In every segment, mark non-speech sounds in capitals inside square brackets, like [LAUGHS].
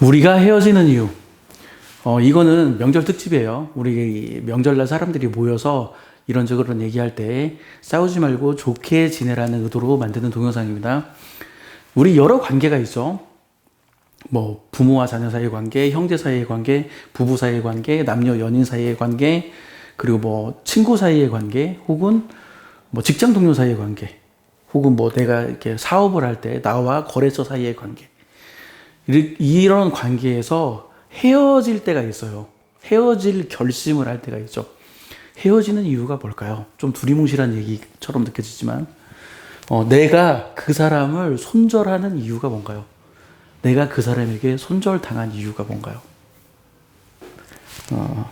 우리가 헤어지는 이유. 어, 이거는 명절 특집이에요. 우리 명절날 사람들이 모여서 이런저런 얘기할 때 싸우지 말고 좋게 지내라는 의도로 만드는 동영상입니다. 우리 여러 관계가 있죠. 뭐 부모와 자녀 사이의 관계, 형제 사이의 관계, 부부 사이의 관계, 남녀 연인 사이의 관계, 그리고 뭐 친구 사이의 관계, 혹은 뭐 직장 동료 사이의 관계, 혹은 뭐 내가 이렇게 사업을 할 때 나와 거래처 사이의 관계. 이런 관계에서 헤어질 때가 있어요. 헤어질 결심을 할 때가 있죠. 헤어지는 이유가 뭘까요? 좀 두리뭉실한 얘기처럼 느껴지지만, 어, 내가 그 사람을 손절하는 이유가 뭔가요? 내가 그 사람에게 손절당한 이유가 뭔가요? 어,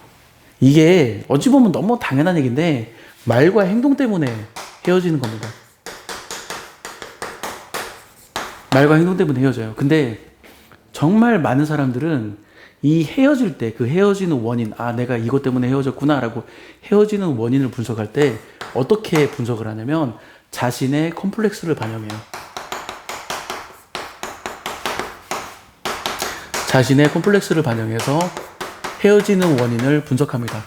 이게 어찌 보면 너무 당연한 얘기인데, 말과 행동 때문에 헤어지는 겁니다. 말과 행동 때문에 헤어져요. 근데 정말 많은 사람들은 이 헤어질 때 그 헤어지는 원인, 아, 내가 이것 때문에 헤어졌구나 라고 헤어지는 원인을 분석할 때 어떻게 분석을 하냐면 자신의 컴플렉스를 반영해요. 자신의 컴플렉스를 반영해서 헤어지는 원인을 분석합니다.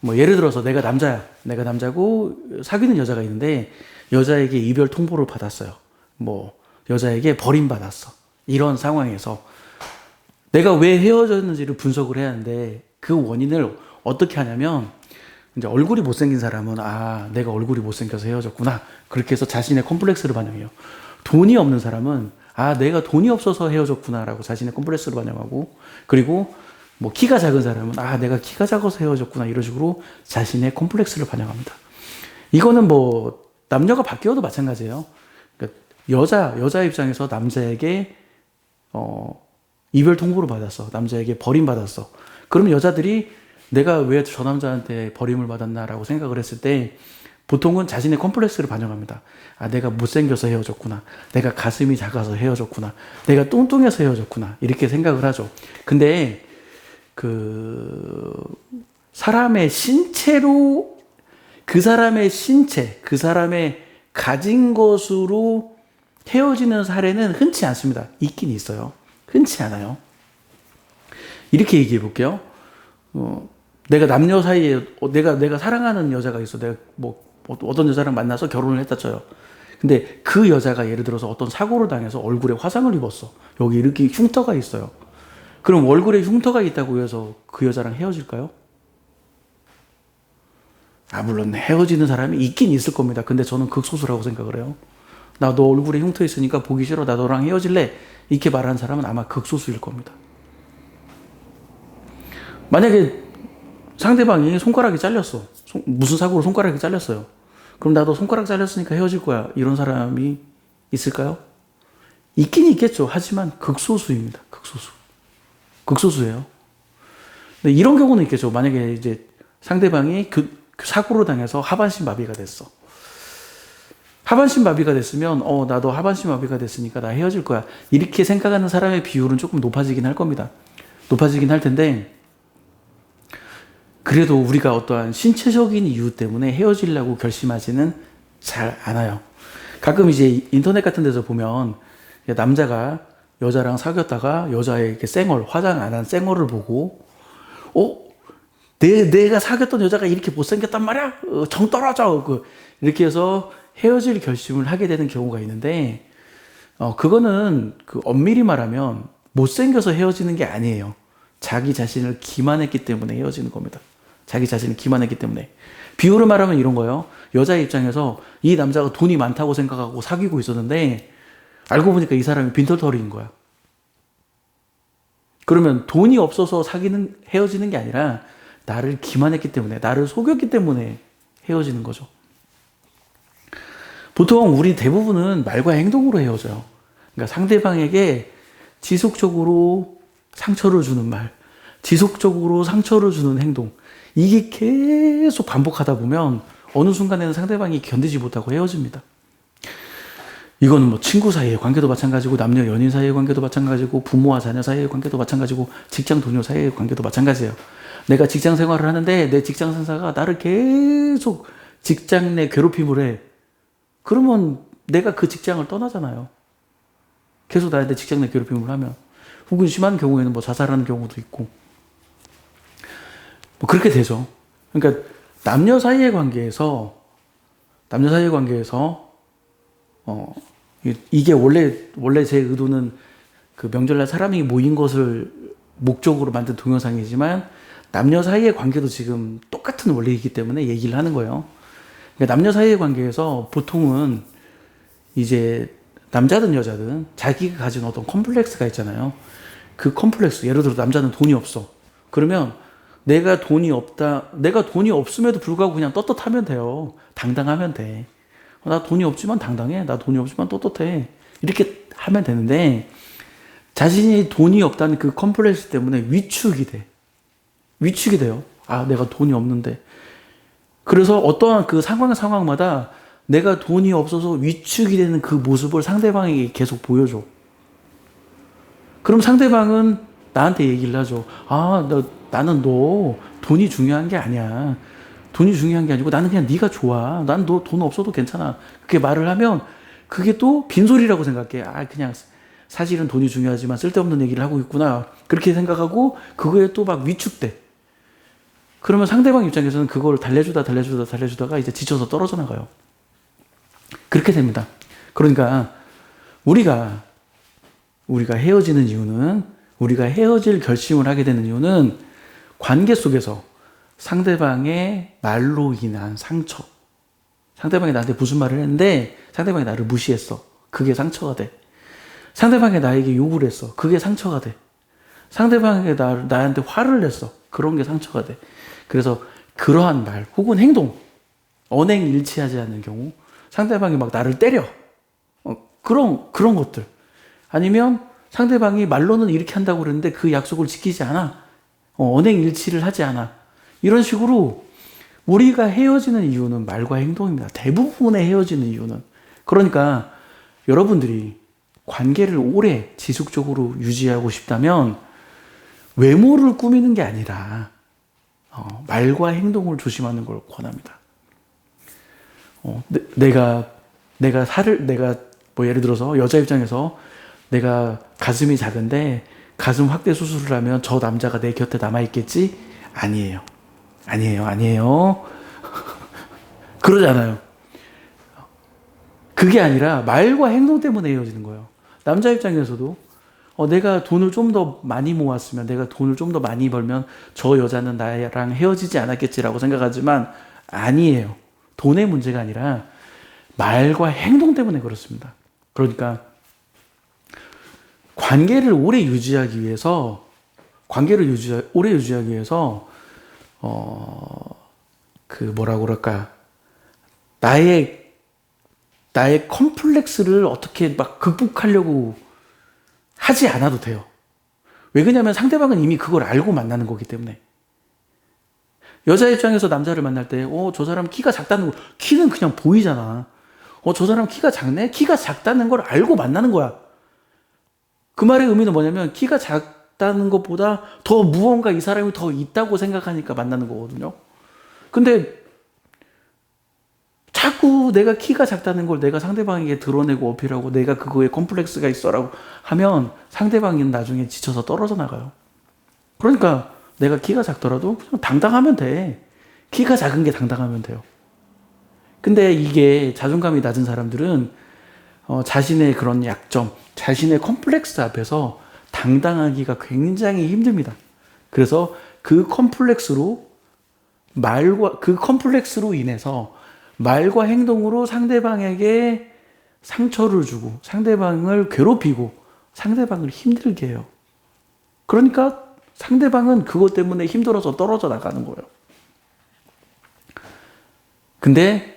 뭐 예를 들어서 내가 남자야. 내가 남자고 사귀는 여자가 있는데 여자에게 이별 통보를 받았어요. 뭐 여자에게 버림받았어. 이런 상황에서 내가 왜 헤어졌는지를 분석을 해야 하는데 그 원인을 어떻게 하냐면 이제 얼굴이 못생긴 사람은 아 내가 얼굴이 못생겨서 헤어졌구나 그렇게 해서 자신의 컴플렉스를 반영해요. 돈이 없는 사람은 아 내가 돈이 없어서 헤어졌구나라고 자신의 컴플렉스를 반영하고 그리고 뭐 키가 작은 사람은 아 내가 키가 작아서 헤어졌구나 이런 식으로 자신의 컴플렉스를 반영합니다. 이거는 뭐 남녀가 바뀌어도 마찬가지예요. 그러니까 여자 여자 입장에서 남자에게 어 이별 통보를 받았어. 남자에게 버림받았어. 그러면 여자들이 내가 왜 저 남자한테 버림을 받았나라고 생각을 했을 때 보통은 자신의 컴플렉스를 반영합니다. 아, 내가 못생겨서 헤어졌구나. 내가 가슴이 작아서 헤어졌구나. 내가 뚱뚱해서 헤어졌구나. 이렇게 생각을 하죠. 근데 그 사람의 신체로 그 사람의 신체, 그 사람의 가진 것으로 헤어지는 사례는 흔치 않습니다. 있긴 있어요. 흔치 않아요. 이렇게 얘기해 볼게요. 어, 내가 남녀 사이에 어, 내가 내가 사랑하는 여자가 있어. 내가 뭐 어- 어떤 여자랑 만나서 결혼을 했다 쳐요. 근데 그 여자가 예를 들어서 어떤 사고를 당해서 얼굴에 화상을 입었어. 여기 이렇게 흉터가 있어요. 그럼 얼굴에 흉터가 있다고 해서 그 여자랑 헤어질까요? 아, 물론 헤어지는 사람이 있긴 있을 겁니다. 근데 저는 극소수라고 생각을 해요. 나 너 얼굴에 흉터 있으니까 보기 싫어. 나 너랑 헤어질래. 이렇게 말하는 사람은 아마 극소수일 겁니다. 만약에 상대방이 손가락이 잘렸어. 손- 무슨 사고로 손가락이 잘렸어요. 그럼 나도 손가락 잘렸으니까 헤어질 거야. 이런 사람이 있을까요? 있긴 있겠죠. 하지만 극소수입니다. 극소수. 극소수예요. 이런 경우는 있겠죠. 만약에 이제 상대방이 그, 그 사고로 당해서 하반신 마비가 됐어. 하반신 마비가 됐으면 어 나도 하반신 마비가 됐으니까 나 헤어질 거야. 이렇게 생각하는 사람의 비율은 조금 높아지긴 할 겁니다. 높아지긴 할 텐데 그래도 우리가 어떠한 신체적인 이유 때문에 헤어지려고 결심하지는 잘 않아요. 가끔 이제 인터넷 같은 데서 보면 남자가 여자랑 사귀었다가 여자에게 쌩얼, 화장 안 한 쌩얼을 보고, 어? 내, 내가 사귀었던 여자가 이렇게 못생겼단 말이야? 어, 정 떨어져! 그, 이렇게 해서 헤어질 결심을 하게 되는 경우가 있는데, 어, 그거는 그 엄밀히 말하면 못생겨서 헤어지는 게 아니에요. 자기 자신을 기만했기 때문에 헤어지는 겁니다. 자기 자신을 기만했기 때문에. 비유를 말하면 이런 거예요. 여자 입장에서 이 남자가 돈이 많다고 생각하고 사귀고 있었는데, 알고 보니까 이 사람이 빈털터리인 거야. 그러면 돈이 없어서 사귀는, 헤어지는 게 아니라, 나를 기만했기 때문에, 나를 속였기 때문에 헤어지는 거죠. 보통 우리 대부분은 말과 행동으로 헤어져요. 그러니까 상대방에게 지속적으로 상처를 주는 말, 지속적으로 상처를 주는 행동, 이게 계속 반복하다 보면 어느 순간에는 상대방이 견디지 못하고 헤어집니다. 이거는 뭐 친구 사이의 관계도 마찬가지고 남녀 연인 사이의 관계도 마찬가지고 부모와 자녀 사이의 관계도 마찬가지고 직장 동료 사이의 관계도 마찬가지예요. 내가 직장 생활을 하는데 내 직장 상사가 나를 계속 직장 내 괴롭힘을 해. 그러면 내가 그 직장을 떠나잖아요. 계속 나한테 직장 내 괴롭힘을 하면 혹은 심한 경우에는 뭐 자살하는 경우도 있고 뭐 그렇게 되죠. 그러니까 남녀 사이의 관계에서 남녀 사이의 관계에서 어 이- 이게 원래 원래 제 의도는 그 명절날 사람이 모인 것을 목적으로 만든 동영상이지만 남녀 사이의 관계도 지금 똑같은 원리이기 때문에 얘기를 하는 거예요. 그러니까 남녀 사이의 관계에서 보통은 이제 남자든 여자든 자기가 가진 어떤 컴플렉스가 있잖아요. 그 컴플렉스 예를 들어 남자는 돈이 없어. 그러면 내가 돈이 없다. 내가 돈이 없음에도 불구하고 그냥 떳떳하면 돼요. 당당하면 돼. 어, 나 돈이 없지만 당당해. 나 돈이 없지만 떳떳해. 이렇게 하면 되는데 자신이 돈이 없다는 그 컴플렉스 때문에 위축이 돼. 위축이 돼요. 아, 내가 돈이 없는데. 그래서 어떠한 그 상황 상황마다 내가 돈이 없어서 위축이 되는 그 모습을 상대방에게 계속 보여줘. 그럼 상대방은 나한테 얘기를 하죠. 아, 나, 나는 너 돈이 중요한 게 아니야. 돈이 중요한 게 아니고 나는 그냥 네가 좋아. 난 너 돈 없어도 괜찮아. 그렇게 말을 하면 그게 또 빈소리라고 생각해. 아, 그냥 사실은 돈이 중요하지만 쓸데없는 얘기를 하고 있구나. 그렇게 생각하고 그거에 또 막 위축돼. 그러면 상대방 입장에서는 그걸 달래주다 달래주다 달래주다가 이제 지쳐서 떨어져 나가요. 그렇게 됩니다. 그러니까 우리가 우리가 헤어지는 이유는 우리가 헤어질 결심을 하게 되는 이유는 관계 속에서 상대방의 말로 인한 상처. 상대방이 나한테 무슨 말을 했는데 상대방이 나를 무시했어. 그게 상처가 돼. 상대방이 나에게 욕을 했어. 그게 상처가 돼. 상대방이 나, 나한테 화를 냈어. 그런 게 상처가 돼. 그래서 그러한 말 혹은 행동, 언행 일치하지 않는 경우, 상대방이 막 나를 때려. 어, 그런, 그런 것들. 아니면 상대방이 말로는 이렇게 한다고 그러는데 그 약속을 지키지 않아. 어, 언행 일치를 하지 않아. 이런 식으로 우리가 헤어지는 이유는 말과 행동입니다. 대부분의 헤어지는 이유는. 그러니까 여러분들이 관계를 오래 지속적으로 유지하고 싶다면 외모를 꾸미는 게 아니라 어, 말과 행동을 조심하는 걸 권합니다. 어, 내, 내가 내가 살을 내가 뭐 예를 들어서 여자 입장에서 내가 가슴이 작은데 가슴 확대 수술을 하면 저 남자가 내 곁에 남아 있겠지? 아니에요. 아니에요. 아니에요. [LAUGHS] 그러잖아요. 그게 아니라 말과 행동 때문에 헤어지는 거예요. 남자 입장에서도 어, 내가 돈을 좀 더 많이 모았으면, 내가 돈을 좀 더 많이 벌면 저 여자는 나랑 헤어지지 않았겠지라고 생각하지만 아니에요. 돈의 문제가 아니라 말과 행동 때문에 그렇습니다. 그러니까 관계를 오래 유지하기 위해서 관계를 유지 오래 유지하기 위해서 어 그 뭐라 그럴까 나의 나의 컴플렉스를 어떻게 막 극복하려고 하지 않아도 돼요. 왜 그러냐면 상대방은 이미 그걸 알고 만나는 거기 때문에. 여자 입장에서 남자를 만날 때, 어, 저 사람 키가 작다는 거, 키는 그냥 보이잖아. 어, 저 사람 키가 작네? 키가 작다는 걸 알고 만나는 거야. 그 말의 의미는 뭐냐면, 키가 작다는 것보다 더 무언가 이 사람이 더 있다고 생각하니까 만나는 거거든요. 근데, 자꾸 내가 키가 작다는 걸 내가 상대방에게 드러내고 어필하고 내가 그거에 컴플렉스가 있어라고 하면 상대방이 나중에 지쳐서 떨어져 나가요. 그러니까 내가 키가 작더라도 그냥 당당하면 돼. 키가 작은 게 당당하면 돼요. 근데 이게 자존감이 낮은 사람들은 어, 자신의 그런 약점, 자신의 컴플렉스 앞에서 당당하기가 굉장히 힘듭니다. 그래서 그 컴플렉스로 말과 그 컴플렉스로 인해서 말과 행동으로 상대방에게 상처를 주고 상대방을 괴롭히고 상대방을 힘들게 해요. 그러니까 상대방은 그것 때문에 힘들어서 떨어져 나가는 거예요. 근데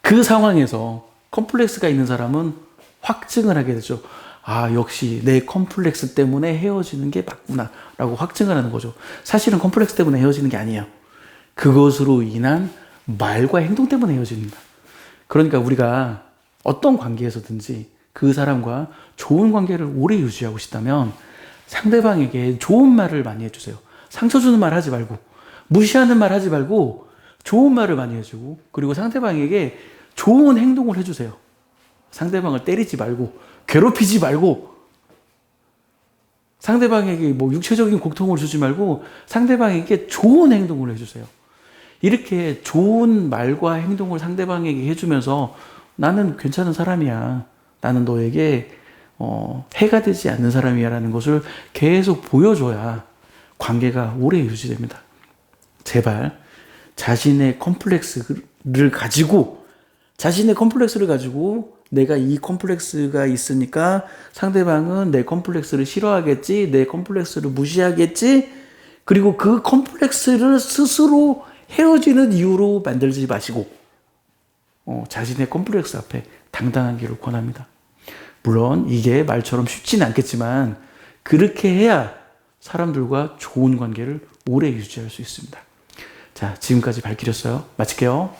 그 상황에서 컴플렉스가 있는 사람은 확증을 하게 되죠. 아, 역시 내 컴플렉스 때문에 헤어지는 게 맞구나. 라고 확증을 하는 거죠. 사실은 컴플렉스 때문에 헤어지는 게 아니에요. 그것으로 인한 말과 행동 때문에 헤어집니다. 그러니까 우리가 어떤 관계에서든지 그 사람과 좋은 관계를 오래 유지하고 싶다면 상대방에게 좋은 말을 많이 해주세요. 상처 주는 말 하지 말고, 무시하는 말 하지 말고, 좋은 말을 많이 해주고, 그리고 상대방에게 좋은 행동을 해주세요. 상대방을 때리지 말고, 괴롭히지 말고, 상대방에게 뭐 육체적인 고통을 주지 말고 상대방에게 좋은 행동을 해주세요. 이렇게 좋은 말과 행동을 상대방에게 해주면서 나는 괜찮은 사람이야. 나는 너에게 어, 해가 되지 않는 사람이야라는 것을 계속 보여줘야 관계가 오래 유지됩니다. 제발 자신의 컴플렉스를 가지고 자신의 컴플렉스를 가지고 내가 이 컴플렉스가 있으니까 상대방은 내 컴플렉스를 싫어하겠지, 내 컴플렉스를 무시하겠지, 그리고 그 컴플렉스를 스스로 헤어지는 이유로 만들지 마시고, 어, 자신의 컴플렉스 앞에 당당한 길을 권합니다. 물론 이게 말처럼 쉽지는 않겠지만, 그렇게 해야 사람들과 좋은 관계를 오래 유지할 수 있습니다. 자, 지금까지 발길이었어요. 마칠게요.